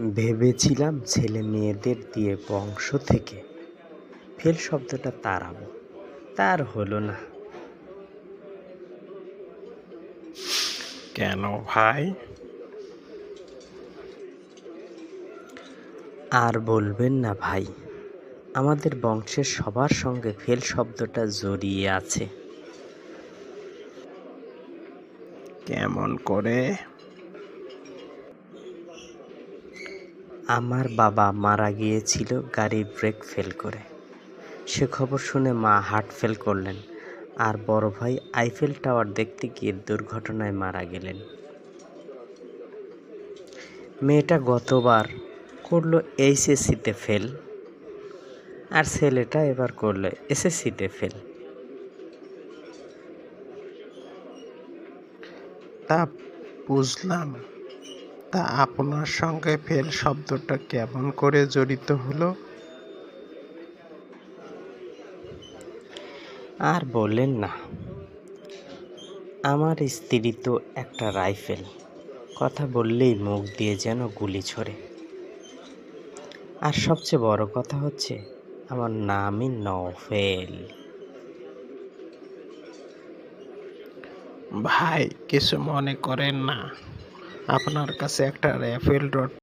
ভেবেছিলাম ছেলে মেয়েদের দিয়ে বংশ থেকে। ফেল শব্দটা তাড়াবো। তার হলো না। কেন ভাই? আর বলবেন না ভাই আমাদের বংশের সবার সঙ্গে ফেল শব্দটা জড়িয়ে আছে। কেমন করে? আমার বাবা মারা গিয়েছিল গাড়ির ব্রেক ফেল করে। সে খবর শুনে মা হার্ট ফেল করলেন আর বড় ভাই আইফেল টাওয়ার দেখতে গিয়ে দুর্ঘটনায় মারা গেলেন। মেয়েটা গতবার করল এইচএসসিতে ফেল আর ছেলেটা এবার করল এসএসসিতে ফেল। তা বুঝলাম। তা আপনার সঙ্গে ফেল শব্দটা কেমন করে জড়িত হলো? আর বললেন না। আমার স্ত্রী তো একটা রাইফেল। কথা বললেই মুখ দিয়ে যেন গুলি ছড়ে আর সবচেয়ে বড় কথা হচ্ছে আমার নামই নফেল ভাই কিছু মনে করেন না। আপনার কাছে একটা র্যাফেল রড